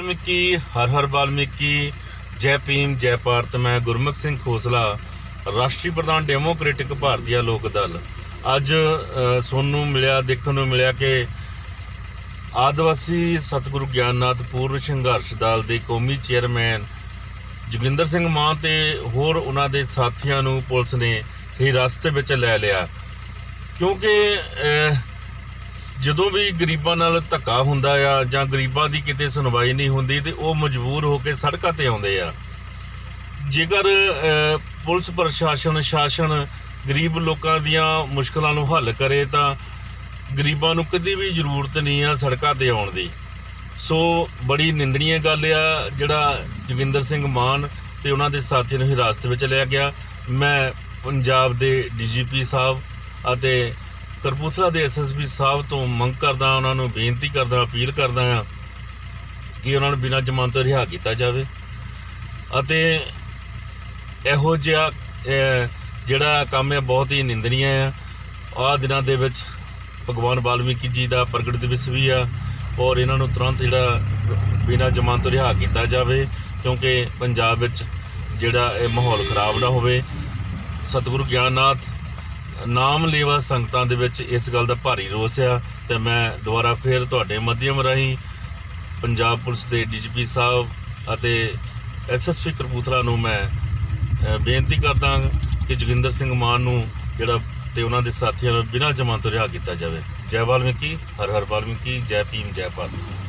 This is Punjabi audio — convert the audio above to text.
ਵਾਲਮੀਕੀ ਹਰ ਹਰ ਵਾਲਮੀਕੀ ਜੈ ਭੀਮ ਜੈ ਭਾਰਤ ਮੈਂ ਗੁਰਮੁਖ ਸਿੰਘ ਖੋਸਲਾ ਰਾਸ਼ਟਰੀ ਪ੍ਰਧਾਨ ਡੈਮੋਕ੍ਰੈਟਿਕ ਭਾਰਤੀਆ ਲੋਕ ਦਲ। ਅੱਜ ਅ, ਸੋਨੂੰ ਮਿਲਿਆ ਦੇਖਣ ਨੂੰ ਮਿਲਿਆ ਕਿ ਆਦਿਵਾਸੀ ਸਤਿਗੁਰੂ ਗਿਆਨਨਾਥ ਪੂਰਨ ਸੰਘਰਸ਼ ਦਲ ਦੇ ਕੌਮੀ ਚੇਅਰਮੈਨ ਜੋਗਿੰਦਰ ਸਿੰਘ ਮਾਨ ਤੇ ਹੋਰ ਉਹਨਾਂ ਦੇ ਸਾਥੀਆਂ ਨੂੰ ਪੁਲਿਸ ਨੇ ਹਿਰਾਸਤ ਵਿੱਚ ਲੈ ਲਿਆ। ਕਿਉਂਕਿ ਜਦੋਂ ਵੀ ਗਰੀਬਾਂ ਨਾਲ ਧੱਕਾ ਹੁੰਦਾ ਆ ਜਾਂ ਗਰੀਬਾਂ ਦੀ ਕਿਤੇ ਸੁਣਵਾਈ ਨਹੀਂ ਹੁੰਦੀ ਤੇ ਉਹ ਮਜਬੂਰ ਹੋ ਕੇ ਸੜਕਾਂ ਤੇ ਆਉਂਦੇ ਆ। ਜੇਕਰ ਪੁਲਿਸ ਪ੍ਰਸ਼ਾਸਨ, ਸ਼ਾਸਨ ਗਰੀਬ ਲੋਕਾਂ ਦੀਆਂ ਮੁਸ਼ਕਲਾਂ ਨੂੰ ਹੱਲ ਕਰੇ ਤਾਂ ਗਰੀਬਾਂ ਨੂੰ ਕਦੀ ਵੀ ਜ਼ਰੂਰਤ ਨਹੀਂ ਆ ਸੜਕਾਂ ਤੇ ਆਉਣ ਦੀ। ਸੋ ਬੜੀ ਨਿੰਦਣੀय ਗੱਲ ਆ, ਜਿਹੜਾ ਜੋਗਿੰਦਰ ਸਿੰਘ ਮਾਨ ਤੇ ਉਹਨਾਂ ਦੇ ਸਾਥੀ ਨੂੰ ਹਿਰਾਸਤ ਵਿੱਚ ਲਿਆ ਗਿਆ। ਮੈਂ ਪੰਜਾਬ ਦੇ ਡੀਜੀਪੀ ਸਾਹਿਬ ਅਤੇ ਕਰਪੂਸਲਾ ਦੇ ਐਸਐਸਪੀ ਸਾਹਿਬ ਤੋਂ ਮੰਗ ਕਰਦਾ, ਉਹਨਾਂ ਨੂੰ ਬੇਨਤੀ ਕਰਦਾ, ਅਪੀਲ ਕਰਦਾ ਆ ਕਿ ਉਹਨਾਂ ਨੂੰ ਬਿਨਾਂ ਜ਼ਮਾਨਤ ਤੋਂ ਰਿਹਾ ਕੀਤਾ ਜਾਵੇ। ਅਤੇ ਇਹੋ ਜਿਹਾ ਜਿਹੜਾ ਕੰਮ ਹੈ, ਬਹੁਤ ਹੀ ਨਿੰਦਣੀय ਆ ਆਹ ਦਿਨਾਂ ਦੇ ਵਿੱਚ ਭਗਵਾਨ ਵਾਲਮੀਕੀ ਜੀ ਦਾ ਪ੍ਰਗਟ ਦਿਵਸ ਵੀ ਆ ਔਰ ਇਹਨਾਂ ਨੂੰ ਤੁਰੰਤ ਜਿਹੜਾ ਬਿਨਾਂ ਜ਼ਮਾਨਤ ਤੋਂ ਰਿਹਾ ਕੀਤਾ ਜਾਵੇ, ਕਿਉਂਕਿ ਪੰਜਾਬ ਵਿੱਚ ਜਿਹੜਾ ਇਹ ਮਾਹੌਲ ਖਰਾਬ ਨਾ ਹੋਵੇ। ਸਤਿਗੁਰੂ ਗਿਆਨਨਾਥ ਨਾਮ ਲੇਵਾ ਸੰਗਤਾਂ ਦੇ ਵਿੱਚ ਇਸ ਗੱਲ ਦਾ ਭਾਰੀ ਰੋਸ ਆ ਤੇ ਮੈਂ ਦੁਬਾਰਾ ਫੇਰ ਤੁਹਾਡੇ ਮਾਧਿਅਮ ਰਾਹੀਂ ਪੰਜਾਬ ਪੁਲਿਸ ਦੇ ਡੀਜੀਪੀ ਸਾਹਿਬ ਅਤੇ ਐਸਐਸਪੀ ਕਰਪੂਥਲਾ ਨੂੰ ਮੈਂ ਬੇਨਤੀ ਕਰਦਾ ਕਿ ਜੋਗਿੰਦਰ ਸਿੰਘ ਮਾਨ ਨੂੰ ਜਿਹੜਾ ਤੇ ਉਹਨਾਂ ਦੇ ਸਾਥੀਆਂ ਨੂੰ ਬਿਨਾਂ ਜ਼ਮਾਨਤ ਤੋਂ ਰਿਹਾ ਕੀਤਾ ਜਾਵੇ। ਜੈ ਵਾਲਮੀਕੀ, ਹਰ ਹਰ ਵਾਲਮੀਕੀ, ਜੈ ਭੀਮ, ਜੈ ਭਾਰਤ।